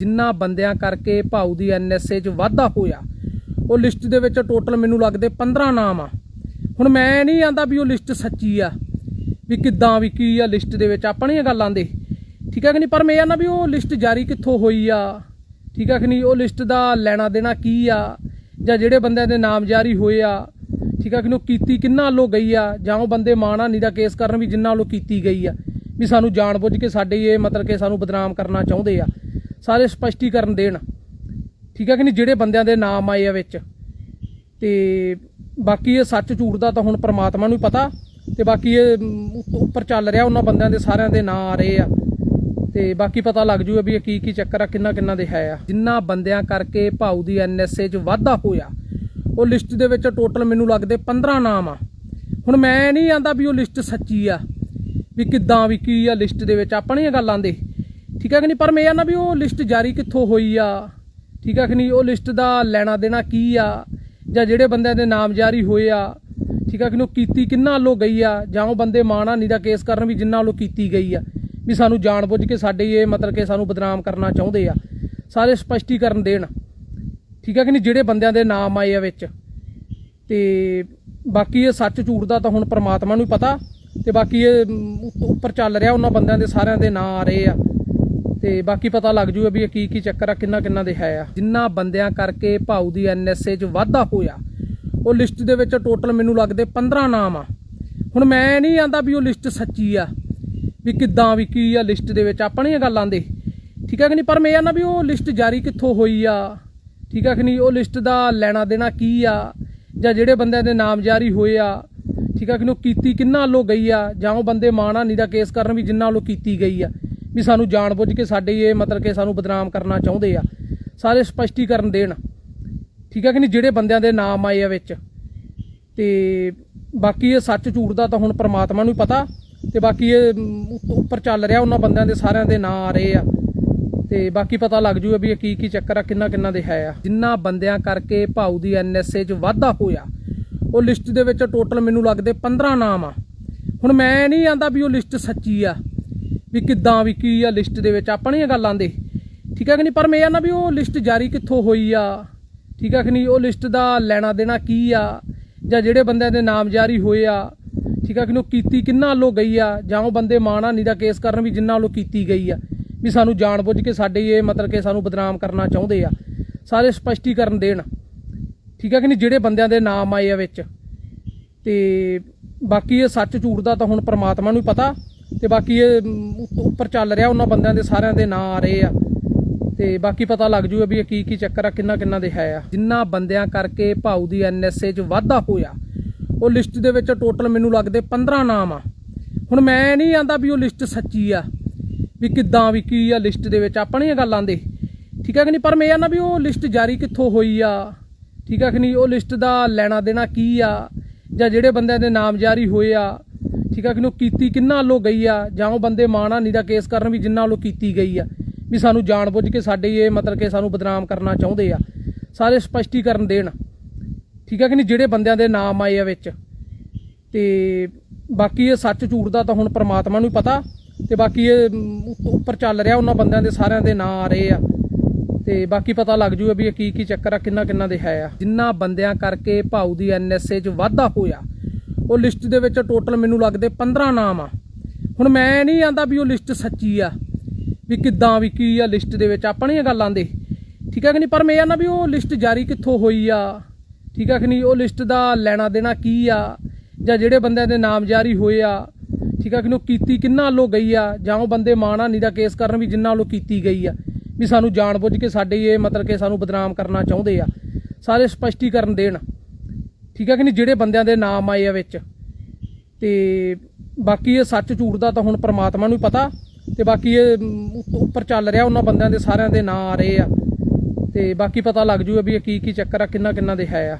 ਜਿੰਨਾ ਬੰਦਿਆਂ ਕਰਕੇ ਭਾਊ ਦੀ ਐਨਐਸਏ 'ਚ ਵਾਧਾ ਹੋਇਆ, ਉਹ ਲਿਸਟ ਦੇ ਵਿੱਚ ਟੋਟਲ ਮੈਨੂੰ ਲੱਗਦੇ 15 ਨਾਮ ਆ। ਹੁਣ ਮੈਂ ਨਹੀਂ ਆਂਦਾ ਵੀ ਉਹ ਲਿਸਟ ਸੱਚੀ ਆ, ਵੀ ਕਿੱਦਾਂ, ਵੀ ਕੀ ਆ ਲਿਸਟ ਦੇ ਵਿੱਚ, ਆਪਾਂ ਨਹੀਂ ਗੱਲਾਂ ਦੇ ਠੀਕ ਹੈ ਕਿ ਨਹੀਂ? ਪਰ ਮੈਂ ਆਂਦਾ ਵੀ ਉਹ ਲਿਸਟ ਜਾਰੀ ਕਿੱਥੋਂ ਹੋਈ ਆ? ਠੀਕ ਹੈ ਕਿ ਨਹੀਂ? ਉਹ ਲਿਸਟ ਦਾ ਲੈਣਾ ਦੇਣਾ ਕੀ ਆ? ਜਾਂ ਜਿਹੜੇ ਬੰਦਿਆਂ ਦੇ ਨਾਮ ਜਾਰੀ ਹੋਏ ਆ, ਠੀਕ ਹੈ ਕਿ ਨਹੀਂ? ਉਹ ਕੀਤੀ ਕਿੰਨਾ ਵੱਲੋਂ ਗਈ ਆ? ਜਾਂ ਉਹ ਬੰਦੇ ਮਾਣਾ ਨਹੀਂ ਦਾ ਕੇਸ ਕਰਨ ਵੀ ਜਿੰਨਾ ਵੱਲੋਂ ਕੀਤੀ ਗਈ ਆ? ਵੀ ਸਾਨੂੰ ਜਾਣਬੁੱਝ ਕੇ ਸਾਡੇ ਇਹ ਮਤਲਬ ਕਿ ਸਾਨੂੰ ਬਦਨਾਮ ਕਰਨਾ ਚਾਹੁੰਦੇ ਆ। ਸਾਰੇ ਸਪਸ਼ਟੀਕਰਨ ਦੇਣ। ਠੀਕ ਹੈ ਕਿ ਨਹੀਂ? ਜਿਹੜੇ ਬੰਦਿਆਂ ਦੇ ਨਾਮ ਆਏ ਆ ਵਿੱਚ। ਤੇ ਬਾਕੀ ਇਹ ਸੱਚ ਝੂਠ ਦਾ ਤਾਂ ਹੁਣ ਪ੍ਰਮਾਤਮਾ ਨੂੰ ਹੀ ਪਤਾ। ਤੇ ਬਾਕੀ ਇਹ ਉੱਪਰ ਚੱਲ ਰਿਹਾ ਉਹਨਾਂ ਬੰਦਿਆਂ ਦੇ ਸਾਰਿਆਂ ਦੇ ਨਾਂ ਆ ਰਹੇ ਆ। ਤੇ ਬਾਕੀ ਪਤਾ ਲੱਗ ਜੂਗਾ ਵੀ ਇਹ ਕੀ ਕੀ ਚੱਕਰ ਆ ਕਿੰਨਾ ਕਿੰਨਾ ਦੇ ਹੈ ਆ। ਜਿੰਨਾ ਬੰਦਿਆਂ ਕਰਕੇ ਭਾਊ ਦੀ ਐਨਐਸਏ 'ਚ ਵਾਧਾ ਹੋਇਆ, ਉਹ ਲਿਸਟ ਦੇ ਵਿੱਚ ਟੋਟਲ ਮੈਨੂੰ ਲੱਗਦੇ 15 ਨਾਮ ਆ। ਹੁਣ ਮੈਂ ਨਹੀਂ ਆਂਦਾ ਵੀ ਉਹ ਲਿਸਟ ਸੱਚੀ ਆ, ਵੀ ਕਿੱਦਾਂ, ਵੀ ਕੀ ਆ ਲਿਸਟ ਦੇ ਵਿੱਚ। ਆਪਾਂ ਆਪਣੀਆਂ ਗੱਲ ਦੇ ਠੀਕ ਹੈ ਕਿ ਨਹੀਂ? ਪਰ ਮੈਂ ਆਂਦਾ ਵੀ ਉਹ ਲਿਸਟ ਜਾਰੀ ਕਿੱਥੋਂ ਹੋਈ ਆ? ਠੀਕ ਹੈ ਕਿ ਨਹੀਂ? ਉਹ ਲਿਸਟ ਦਾ ਲੈਣਾ ਦੇਣਾ ਕੀ ਆ? ਜਾਂ ਜਿਹੜੇ ਬੰਦਿਆਂ ਦੇ ਨਾਮ ਜਾਰੀ ਹੋਏ ਆ? ਠੀਕ ਹੈ ਕਿ ਨਹੀਂ? ਉਹ ਕੀਤੀ ਕਿੰਨਾ ਵੱਲੋਂ ਗਈ ਆ? ਜਾਂ ਉਹ ਬੰਦੇ ਮਾਣਾ ਨਹੀਂ ਦਾ ਕੇਸ ਕਰਨ ਵੀ ਜਿੰਨਾ ਵੱਲੋਂ ਕੀਤੀ ਗਈ ਆ? ਵੀ ਸਾਨੂੰ ਜਾਣ ਬੁੱਝ ਕੇ ਸਾਡੇ ਇਹ ਮਤਲਬ ਕਿ ਸਾਨੂੰ ਬਦਨਾਮ ਕਰਨਾ ਚਾਹੁੰਦੇ ਆ। ਸਾਰੇ ਸਪਸ਼ਟੀਕਰਨ ਦੇਣ। ਠੀਕ ਹੈ ਕਿ ਨਹੀਂ? ਜਿਹੜੇ ਬੰਦਿਆਂ ਦੇ ਨਾਮ ਆਏ ਆ ਵਿੱਚ। ਤੇ ਬਾਕੀ ਇਹ ਸੱਚ ਝੂਠ ਦਾ ਤਾਂ ਹੁਣ ਪ੍ਰਮਾਤਮਾ ਨੂੰ ਹੀ ਪਤਾ। ਤੇ ਬਾਕੀ ਇਹ ਉੱਪਰ ਚੱਲ ਰਿਹਾ ਉਹਨਾਂ ਬੰਦਿਆਂ ਦੇ ਸਾਰਿਆਂ ਦੇ ਨਾਂ ਆ ਰਹੇ ਆ। ਤੇ ਬਾਕੀ ਪਤਾ ਲੱਗ ਜੂਗਾ ਵੀ ਇਹ ਕੀ ਕੀ ਚੱਕਰ ਆ, ਕਿੰਨਾ ਕਿੰਨਾ ਦੇ ਹੈ ਆ। ਜਿੰਨਾ ਬੰਦਿਆਂ ਕਰਕੇ ਭਾਊ ਦੀ ਐਨਐਸਏ 'ਚ ਵਾਧਾ ਹੋਇਆ, ਉਹ ਲਿਸਟ ਦੇ ਵਿੱਚ ਟੋਟਲ ਮੈਨੂੰ ਲੱਗਦੇ 15 ਨਾਮ ਆ। ਹੁਣ ਮੈਂ ਨਹੀਂ ਆਂਦਾ ਵੀ ਉਹ ਲਿਸਟ ਸੱਚੀ ਆ, ਵੀ ਕਿੱਦਾਂ, ਵੀ ਕੀ ਆ ਲਿਸਟ ਦੇ ਵਿੱਚ, ਆਪਾਂ ਨਹੀਂ ਗੱਲ ਦੇ ਠੀਕ ਹੈ ਕਿ ਨਹੀਂ? ਪਰ ਮੈਂ ਆਂਦਾ ਵੀ ਉਹ ਲਿਸਟ ਜਾਰੀ ਕਿੱਥੋਂ ਹੋਈ ਆ? ਠੀਕ ਆ ਕਿ ਨਹੀਂ? ਉਹ ਲਿਸਟ ਦਾ ਲੈਣਾ ਦੇਣਾ ਕੀ ਆ? ਜਾਂ ਜਿਹੜੇ ਬੰਦਿਆਂ ਦੇ ਨਾਮ ਜਾਰੀ ਹੋਏ ਆ, ਠੀਕ ਆ ਕਿ ਨਹੀਂ? ਉਹ ਕੀਤੀ ਕਿੰਨਾ ਵੱਲੋਂ ਗਈ ਆ? ਜਾਂ ਉਹ ਬੰਦੇ ਮਾਣਾ ਨਹੀਂ ਦਾ ਕੇਸ ਕਰਨ ਵੀ ਜਿੰਨਾ ਵੱਲੋਂ ਕੀਤੀ ਗਈ ਆ? ਵੀ ਸਾਨੂੰ ਜਾਣਬੁੱਝ ਕੇ ਸਾਡੇ ਇਹ ਮਤਲਬ ਕਿ ਸਾਨੂੰ ਬਦਨਾਮ ਕਰਨਾ ਚਾਹੁੰਦੇ ਆ। ਸਾਰੇ ਸਪਸ਼ਟੀਕਰਨ ਦੇਣ। ਠੀਕ ਹੈ ਕਿ ਨਹੀਂ? ਜਿਹੜੇ ਬੰਦਿਆਂ ਦੇ ਨਾਮ ਆਏ ਆ ਵਿੱਚ। ਤੇ ਬਾਕੀ ਇਹ ਸੱਚ ਝੂਠ ਦਾ ਤਾਂ ਹੁਣ ਪ੍ਰਮਾਤਮਾ ਨੂੰ ਹੀ ਪਤਾ। ਤੇ ਬਾਕੀ ਇਹ ਉੱਪਰ ਚੱਲ ਰਿਹਾ ਉਹਨਾਂ ਬੰਦਿਆਂ ਦੇ ਸਾਰਿਆਂ ਦੇ ਨਾਂ ਆ ਰਹੇ ਆ। ਤੇ ਬਾਕੀ ਪਤਾ ਲੱਗ ਜੂਗਾ ਵੀ ਇਹ ਕੀ ਕੀ ਚੱਕਰ ਆ ਕਿੰਨਾ ਕਿੰਨਾ ਦੇ ਹੈ ਆ। ਜਿੰਨਾ ਬੰਦਿਆਂ ਕਰਕੇ ਭਾਊ ਦੀ ਐਨਐਸਏ 'ਚ ਵਾਧਾ ਹੋਇਆ, ਉਹ ਲਿਸਟ ਦੇ ਵਿੱਚ ਟੋਟਲ ਮੈਨੂੰ ਲੱਗਦੇ 15 ਨਾਮ ਆ। ਹੁਣ ਮੈਂ ਨਹੀਂ ਆਂਦਾ ਵੀ ਉਹ ਲਿਸਟ ਸੱਚੀ ਆ। ਵੀ ਕਿੱਦਾਂ, ਵੀ ਕੀ ਆ ਲਿਸਟ ਦੇ ਵਿੱਚ, ਆਪਾਂ ਆਪਣੀਆਂ ਗੱਲ ਦੇ। ਠੀਕ ਹੈ ਕਿ ਨਹੀਂ? ਪਰ ਮੈਂ ਆਂਦਾ ਵੀ ਉਹ ਲਿਸਟ ਜਾਰੀ ਕਿੱਥੋਂ ਹੋਈ ਆ? ਠੀਕ ਹੈ ਕਿ ਨਹੀਂ? ਉਹ ਲਿਸਟ ਦਾ ਲੈਣਾ ਦੇਣਾ ਕੀ ਆ? ਜਾਂ ਜਿਹੜੇ ਬੰਦਿਆਂ ਦੇ ਨਾਮ ਜਾਰੀ ਹੋਏ ਆ? ਠੀਕ ਆ ਕਿ ਨਹੀਂ? ਉਹ ਕੀਤੀ ਕਿੰਨਾ ਵੱਲੋਂ ਗਈ ਆ? ਜਾਂ ਉਹ ਬੰਦੇ ਮਾਣਾ ਨਹੀਂ ਦਾ ਕੇਸ ਕਰਨ ਵੀ ਜਿੰਨਾ ਵੱਲੋਂ ਕੀਤੀ ਗਈ ਆ? ਵੀ ਸਾਨੂੰ ਜਾਣਬੁੱਝ ਕੇ ਸਾਡੇ ਇਹ ਮਤਲਬ ਕਿ ਸਾਨੂੰ ਬਦਨਾਮ ਕਰਨਾ ਚਾਹੁੰਦੇ ਆ। ਸਾਰੇ ਸਪਸ਼ਟੀਕਰਨ ਦੇਣ। ਠੀਕ ਹੈ ਕਿ ਨਹੀਂ? ਜਿਹੜੇ ਬੰਦਿਆਂ ਦੇ ਨਾਮ ਆਏ ਆ ਵਿੱਚ। ਤੇ ਬਾਕੀ ਇਹ ਸੱਚ ਝੂਠ ਦਾ ਤਾਂ ਹੁਣ ਪ੍ਰਮਾਤਮਾ ਨੂੰ ਹੀ ਪਤਾ। ਤੇ ਬਾਕੀ ਇਹ ਉੱਪਰ ਚੱਲ ਰਿਹਾ ਉਹਨਾਂ ਬੰਦਿਆਂ ਦੇ, ਸਾਰਿਆਂ ਦੇ ਨਾਂ ਆ ਰਹੇ ਆ। ਤੇ ਬਾਕੀ ਪਤਾ ਲੱਗ ਜੂਗਾ ਵੀ ਇਹ ਕੀ ਕੀ ਚੱਕਰ ਆ, ਕਿੰਨਾ ਕਿੰਨਾ ਦੇ ਹੈ ਆ। ਜਿੰਨਾ ਬੰਦਿਆਂ ਕਰਕੇ ਭਾਊ ਦੀ ਐਨਐਸਏ 'ਚ ਵਾਧਾ ਹੋਇਆ, ਉਹ ਲਿਸਟ ਦੇ ਵਿੱਚ ਟੋਟਲ ਮੈਨੂੰ ਲੱਗਦੇ 15 ਨਾਮ ਆ। ਹੁਣ ਮੈਂ ਨਹੀਂ ਆਂਦਾ ਵੀ ਉਹ ਲਿਸਟ ਸੱਚੀ ਆ, ਵੀ ਕਿੱਦਾਂ, ਵੀ ਕੀ ਆ ਲਿਸਟ ਦੇ ਵਿੱਚ। ਆਪਣੀਆਂ ਗੱਲਾਂ ਦੇ ਠੀਕ ਹੈ ਕਿ ਨਹੀਂ? ਪਰ ਮੈਂ ਆਂਦਾ ਵੀ ਉਹ ਲਿਸਟ ਜਾਰੀ ਕਿੱਥੋਂ ਹੋਈ ਆ? ਠੀਕ ਹੈ ਕਿ ਨਹੀਂ? ਉਹ ਲਿਸਟ ਦਾ ਲੈਣਾ ਦੇਣਾ ਕੀ ਆ? ਜਾਂ ਜਿਹੜੇ ਬੰਦਿਆਂ ਦੇ ਨਾਮ ਜਾਰੀ ਹੋਏ ਆ ਠੀਕ ਹੈ ਕਿ ਨਹੀਂ ਉਹ ਕੀਤੀ ਕਿੰਨਾ ਵੱਲੋਂ ਗਈ ਆ, ਜਾਂ ਉਹ ਬੰਦੇ ਮਾਣਾ ਨਹੀਂ ਦਾ ਕੇਸ ਕਰਨ ਵੀ ਜਿੰਨਾ ਵੱਲੋਂ ਕੀਤੀ ਗਈ ਆ, ਵੀ ਸਾਨੂੰ ਜਾਣਬੁੱਝ ਕੇ ਸਾਡੇ ਇਹ ਮਤਲਬ ਕਿ ਸਾਨੂੰ ਬਦਨਾਮ ਕਰਨਾ ਚਾਹੁੰਦੇ ਆ, ਸਾਰੇ ਸਪਸ਼ਟੀਕਰਨ ਦੇਣ। ਠੀਕ ਆ ਕਿ ਨਹੀਂ? ਜਿਹੜੇ ਬੰਦਿਆਂ ਦੇ ਨਾਮ ਆਏ ਆ ਵਿੱਚ। ਤੇ ਬਾਕੀ ਇਹ ਸੱਚ ਝੂਠ ਦਾ ਤਾਂ ਹੁਣ ਪ੍ਰਮਾਤਮਾ ਨੂੰ ਹੀ ਪਤਾ, ਤੇ ਬਾਕੀ ਇਹ ਉੱਪਰ ਚੱਲ ਰਿਹਾ ਉਹਨਾਂ ਬੰਦਿਆਂ ਦੇ ਸਾਰਿਆਂ ਦੇ ਨਾਂ ਆ ਰਹੇ ਆ। ਤੇ ਬਾਕੀ ਪਤਾ ਲੱਗ ਜੂਗਾ ਵੀ ਇਹ ਕੀ ਕੀ ਚੱਕਰ ਆ ਕਿੰਨਾ ਕਿੰਨਾ ਦੇ ਹੈ ਆ। ਜਿੰਨਾ ਬੰਦਿਆਂ ਕਰਕੇ ਭਾਊ ਦੀ ਐਨਐਸਏ 'ਚ ਵਾਧਾ ਹੋਇਆ ਉਹ ਲਿਸਟ ਦੇ ਵਿੱਚ ਟੋਟਲ ਮੈਨੂੰ ਲੱਗਦੇ 15 ਨਾਮ ਆ। ਹੁਣ ਮੈਂ ਨਹੀਂ ਆਂਦਾ ਵੀ ਉਹ ਲਿਸਟ ਸੱਚੀ ਆ, ਵੀ ਕਿੱਦਾਂ, ਵੀ ਕੀ ਆ ਲਿਸਟ ਦੇ ਵਿੱਚ ਆਪਣੀਆਂ ਗੱਲਾਂ ਦੇ ਠੀਕ ਹੈ ਕਿ ਨਹੀਂ? ਪਰ ਮੈਂ ਆਂਦਾ ਵੀ ਉਹ ਲਿਸਟ ਜਾਰੀ ਕਿੱਥੋਂ ਹੋਈ ਆ? ਠੀਕ ਹੈ ਕਿ ਨਹੀਂ? ਉਹ ਲਿਸਟ ਦਾ ਲੈਣਾ ਦੇਣਾ ਕੀ ਆ? ਜਾਂ ਜਿਹੜੇ ਬੰਦਿਆਂ ਦੇ ਨਾਮ ਜਾਰੀ ਹੋਏ ਆ, ਠੀਕ ਹੈ ਕਿ ਨਹੀਂ? ਉਹ ਕੀਤੀ ਕਿੰਨਾ ਵੱਲੋਂ ਗਈ ਆ? ਜਾਂ ਉਹ ਬੰਦੇ ਮਾਣਾ ਨਹੀਂ ਦਾ ਕੇਸ ਕਰਨ ਵੀ ਜਿੰਨਾ ਵੱਲੋਂ ਕੀਤੀ ਗਈ ਆ? ਵੀ ਸਾਨੂੰ ਜਾਣਬੁੱਝ ਕੇ ਸਾਡੇ ਇਹ ਮਤਲਬ ਕਿ ਸਾਨੂੰ ਬਦਨਾਮ ਕਰਨਾ ਚਾਹੁੰਦੇ ਆ। ਸਾਰੇ ਸਪਸ਼ਟੀਕਰਨ ਦੇਣ। ਠੀਕ ਹੈ ਕਿ ਨਹੀਂ? ਜਿਹੜੇ ਬੰਦਿਆਂ ਦੇ ਨਾਮ ਆਏ ਆ ਵਿੱਚ। ਤੇ ਬਾਕੀ ਇਹ ਸੱਚ ਝੂਠ ਦਾ ਤਾਂ ਹੁਣ ਪ੍ਰਮਾਤਮਾ ਨੂੰ ਹੀ ਪਤਾ। ਤੇ ਬਾਕੀ ਇਹ ਉੱਪਰ ਚੱਲ ਰਿਹਾ ਉਹਨਾਂ ਬੰਦਿਆਂ ਦੇ ਸਾਰਿਆਂ ਦੇ ਨਾਂ ਆ ਰਹੇ ਆ। ਤੇ ਬਾਕੀ ਪਤਾ ਲੱਗ ਜੂਗਾ ਵੀ ਇਹ ਕੀ ਕੀ ਚੱਕਰ ਆ ਕਿੰਨਾ ਕਿੰਨਾ ਦੇ ਹੈ ਆ।